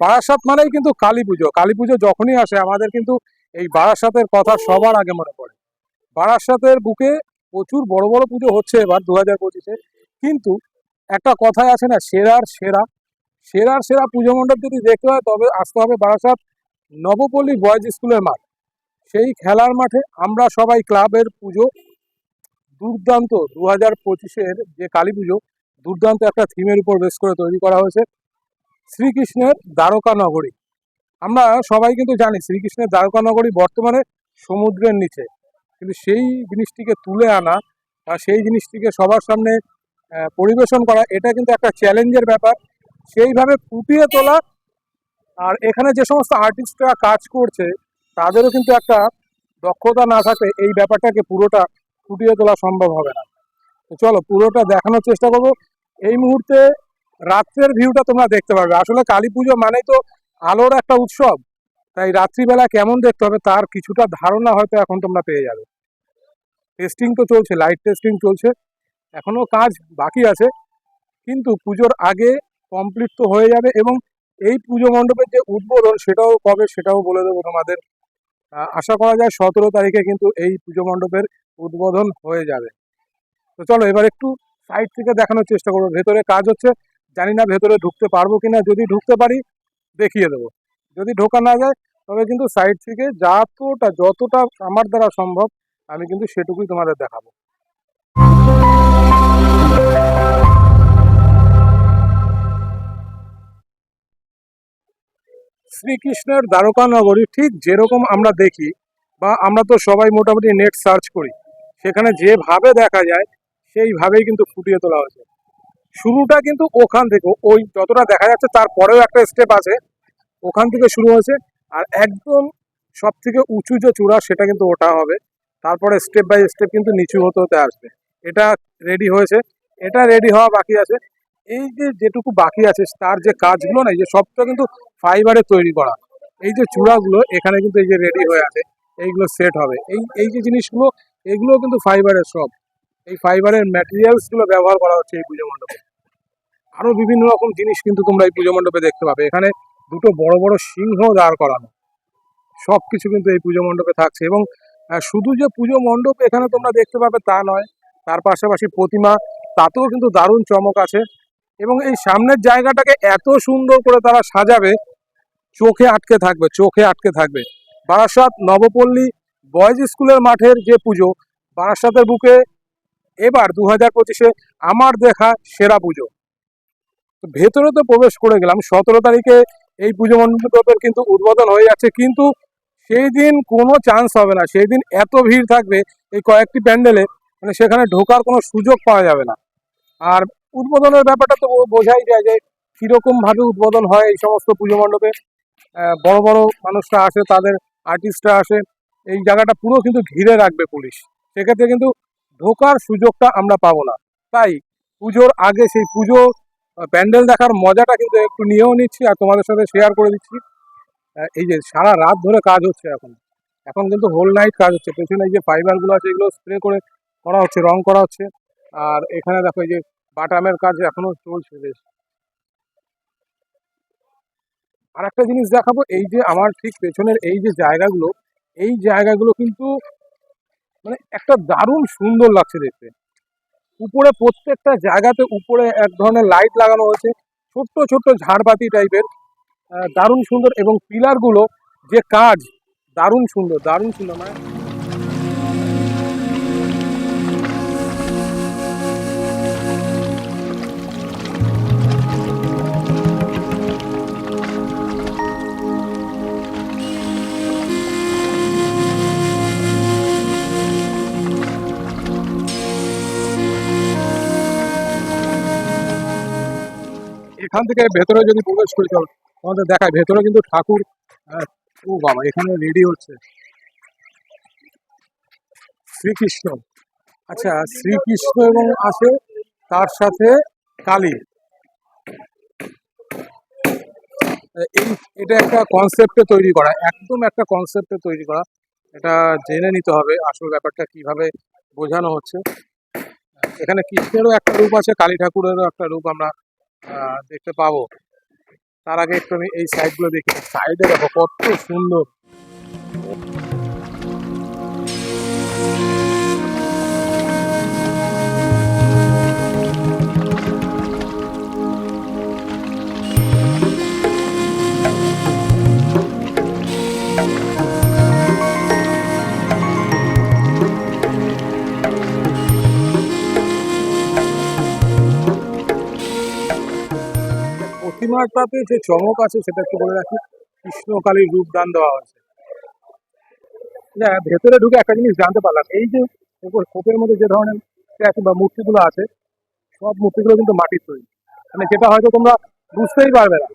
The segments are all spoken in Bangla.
বারাসাত মানেই কিন্তু কালী পুজো। কালী পুজো যখনই আসে, আমাদের কিন্তু এই বারাসাতের কথা সবার আগে মনে পড়ে। বারাসাতের বুকে প্রচুর বড় বড় পুজো হচ্ছে এবার দু হাজার পঁচিশে। কিন্তু একটা কথাই আছে না, সেরার সেরা। সেরার সেরা পুজো মণ্ডপ যদি দেখতে হয়, তবে আসতে হবে বারাসাত নবপল্লী বয়েজ স্কুলের মাঠ। সেই খেলার মাঠে আমরা সবাই ক্লাবের পুজো। দুর্দান্ত দু হাজার পঁচিশের যে কালী পুজো, দুর্দান্ত একটা থিমের উপর বেশ করে তৈরি করা হয়েছে। শ্রীকৃষ্ণের দ্বারকা নগরী। আমরা সবাই কিন্তু জানি শ্রীকৃষ্ণের দ্বারকা নগরী বর্তমানে সমুদ্রের নিচে। কিন্তু সেই জিনিসটিকে তুলে আনা বা সেই জিনিসটিকে সবার সামনে পরিবেশন করা, এটা কিন্তু একটা চ্যালেঞ্জের ব্যাপার। সেইভাবে ফুটিয়ে তোলা আর এখানে যে সমস্ত আর্টিস্টরা কাজ করছে, তাদেরও কিন্তু একটা দক্ষতা না থাকলে এই ব্যাপারটাকে পুরোটা ফুটিয়ে তোলা সম্ভব হবে না। তো চলো পুরোটা দেখানোর চেষ্টা করব। এই মুহূর্তে রাত্রের ভিউটা তোমরা দেখতে পারবে। আসলে কালী পুজো মানেই তো আলোর একটা উৎসব। তাই রাত্রিবেলা কেমন দেখতে হবে তার কিছুটা ধারণা হয়তো এখন তোমরা পেয়ে যাবে। টেস্টিং তো চলছে লাইট টেস্টিং চলছে। এখনও কাজ বাকি আছে। কিন্তু পুজোর আগে কমপ্লিট তো হয়ে যাবে এবং এই পুজো মণ্ডপের যে উদ্বোধন সেটাও কবে সেটাও বলে দেবো তোমাদের। আশা করা যায় সতেরো তারিখে কিন্তু এই পুজো মণ্ডপের উদ্বোধন হয়ে যাবে। তো চলো এবার একটু সাইড থেকে দেখানোর চেষ্টা করব। ভেতরে কাজ হচ্ছে। জানি না ভেতরে ঢুকতে পারব কিনা, যদি ঢুকতে পারি দেখিয়ে দেবো। যদি ঢোকা না যায়, তবে কিন্তু সাইড থেকে যতটা যতটা আমার দ্বারা সম্ভব, আমি কিন্তু সেটুকুই তোমাদের দেখাবো। শ্রীকৃষ্ণের দ্বারকা নগরী ঠিক যেরকম আমরা দেখি, বা আমরা তো সবাই মোটামুটি নেট সার্চ করি, সেখানে যেভাবে দেখা যায়, সেইভাবেই কিন্তু ফুটিয়ে তোলা হয়েছে। শুরুটা কিন্তু ওখান থেকে, ওই যতটা দেখা যাচ্ছে তারপরেও একটা স্টেপ আছে। ওখান থেকে শুরু হয়েছে আর একদম সব থেকে উঁচু যে চূড়া সেটা কিন্তু ওটা হবে। তারপরে স্টেপ বাই স্টেপ কিন্তু নিচু হতে হতে আসবে। এটা রেডি হয়েছে। এটা রেডি হওয়া বাকি আছে। এই যে যেটুকু বাকি আছে, তার যে কাজগুলো না, এই যে সবটা কিন্তু ফাইবারে তৈরি করা। এই যে চূড়াগুলো, এখানে কিন্তু এই যে রেডি হয়ে আছে, এইগুলো সেট হবে। এই এই যে জিনিসগুলো এগুলো কিন্তু ফাইবারের সব। এই ফাইবারের ম্যাটেরিয়ালসগুলো ব্যবহার করা হচ্ছে এই পুজো মণ্ডপে। আরও বিভিন্ন রকম জিনিস কিন্তু তোমরা এই পুজো মণ্ডপে দেখতে পাবে। এখানে দুটো বড় বড় সিংহ দাঁড় করানো। সব কিছু কিন্তু এই পুজো মণ্ডপে থাকছে এবং শুধু যে পুজো মণ্ডপ এখানে তোমরা দেখতে পাবে তা নয়, তার পাশাপাশি প্রতিমা, তাতেও কিন্তু দারুণ চমক আছে এবং এই সামনের জায়গাটাকে এত সুন্দর করে তারা সাজাবে, চোখে আটকে থাকবে, চোখে আটকে থাকবে। বারাসাত নবপল্লী বয়েজ স্কুলের মাঠের যে পুজো, বারাসাতের বুকে এবার দু হাজার পঁচিশে আমার দেখা সেরা পুজো। ভেতরে তো প্রবেশ করে গেলাম। সতেরো তারিখে এই পুজো মণ্ডপের কিন্তু উদ্বোধন হয়ে যাচ্ছে, কিন্তু সেই দিন কোনো চান্স হবে না। সেই দিন এত ভিড় থাকবে এই কয়েকটি প্যান্ডেলে মানে সেখানে ঢোকার কোনো সুযোগ পাওয়া যাবে না। আর উদ্বোধনের ব্যাপারটা তো বোঝাই যায় যে কীরকম ভাবে উদ্বোধন হয় এই সমস্ত পুজো মণ্ডপে। বড় বড় মানুষরা আসে, তাদের আর্টিস্টরা আসে। এই জায়গাটা পুরো কিন্তু ঘিরে রাখবে পুলিশ। সেক্ষেত্রে কিন্তু ঢোকার সুযোগটা আমরা পাবো না। তাই পুজোর আগে সেই পুজো প্যান্ডেল দেখার মজাটা কিন্তু একটু নিয়েও নিচ্ছি আর তোমাদের সাথে শেয়ার করে দিচ্ছি। এই যে সারা রাত ধরে কাজ হচ্ছে এখন। এখন কিন্তু হোল নাইট কাজ হচ্ছে। পেছনে যে ফাইবারগুলো আছে, এগুলো স্প্রে করে করা হচ্ছে, রং করা হচ্ছে। আর এখানে দেখো এই যে বাটামের কাজ এখনও চলছে বেশ। আর একটা জিনিস দেখাবো, এই যে আমার ঠিক পেছনের এই যে জায়গাগুলো, এই জায়গাগুলো কিন্তু মানে একটা দারুণ সুন্দর লাগছে দেখতে। উপরে প্রত্যেকটা জায়গাতে উপরে এক ধরনের লাইট লাগানো হয়েছে, ছোট্ট ছোট্ট ঝাড়বাতি টাইপের দারুণ সুন্দর এবং পিলারগুলো যে কাজ, দারুণ সুন্দর দারুণ সুন্দর মানে এখান থেকে ভেতরে যদি প্রবেশ করি চল তোমাদের দেখায়। ভেতরে কিন্তু ঠাকুর আহ, ও বাবা এখানে রেডি হচ্ছে। শ্রীকৃষ্ণ। আচ্ছা শ্রীকৃষ্ণ এবং আছে তার সাথে কালী। এই এটা একটা কনসেপ্টে তৈরি করা একদম একটা কনসেপ্টে তৈরি করা। এটা জেনে নিতে হবে আসল ব্যাপারটা কীভাবে বোঝানো হচ্ছে। এখানে কৃষ্ণেরও একটা রূপ আছে কালী ঠাকুরেরও একটা রূপ আমরা দেখতে পাবো। তার আগে একটু আমি এই সাইডগুলো দেখি। সাইডে দেখো কত সুন্দর। প্রতিমাটাতে যে চমক আছে, সেটা একটু বলে রাখি। কৃষ্ণকালীর রূপদান দেওয়া হয়েছে। ভেতরে ঢুকে একটা জিনিস জানতে পারলাম। এই যে খোপের মধ্যে যে ধরনের statue বা মূর্তিগুলো আছে, সব মূর্তিগুলো কিন্তু মাটির তৈরি। মানে যেটা হয়তো তোমরা বুঝতেই পারবে না।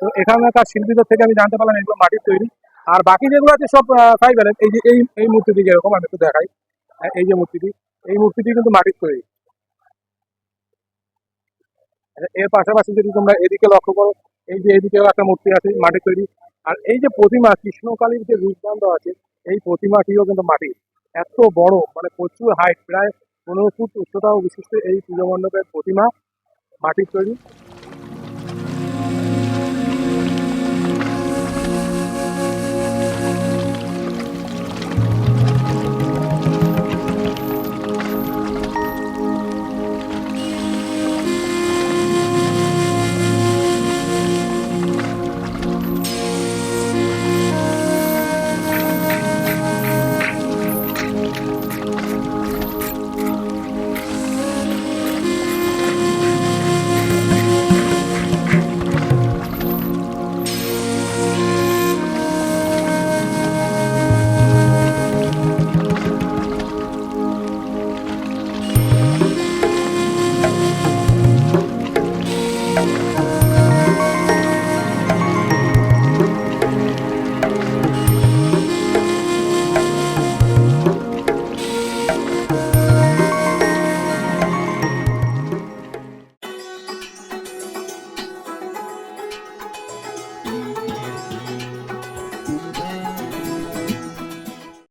তো এখানকার শিল্পীদের থেকে আমি জানতে পারলাম এগুলো মাটির তৈরি। আর বাকি যেগুলো আছে সব ফাইবারের এই যে, এই এই মূর্তিটি যেরকম, আমি একটু দেখাই। এই যে মূর্তিটি, এই মূর্তিটি কিন্তু মাটির তৈরি। এর পাশাপাশি যদি তোমরা এদিকে লক্ষ্য করো, এই যে এদিকেও একটা মূর্তি আছে মাটির তৈরি। আর এই যে প্রতিমা, কৃষ্ণকালীর যে রূপদণ্ড আছে, এই প্রতিমাটিও কিন্তু মাটির এত বড় মানে প্রচুর হাইট প্রায় পনেরো ফুট উচ্চতা বিশিষ্ট এই পুজো মণ্ডপের প্রতিমা, মাটির তৈরি।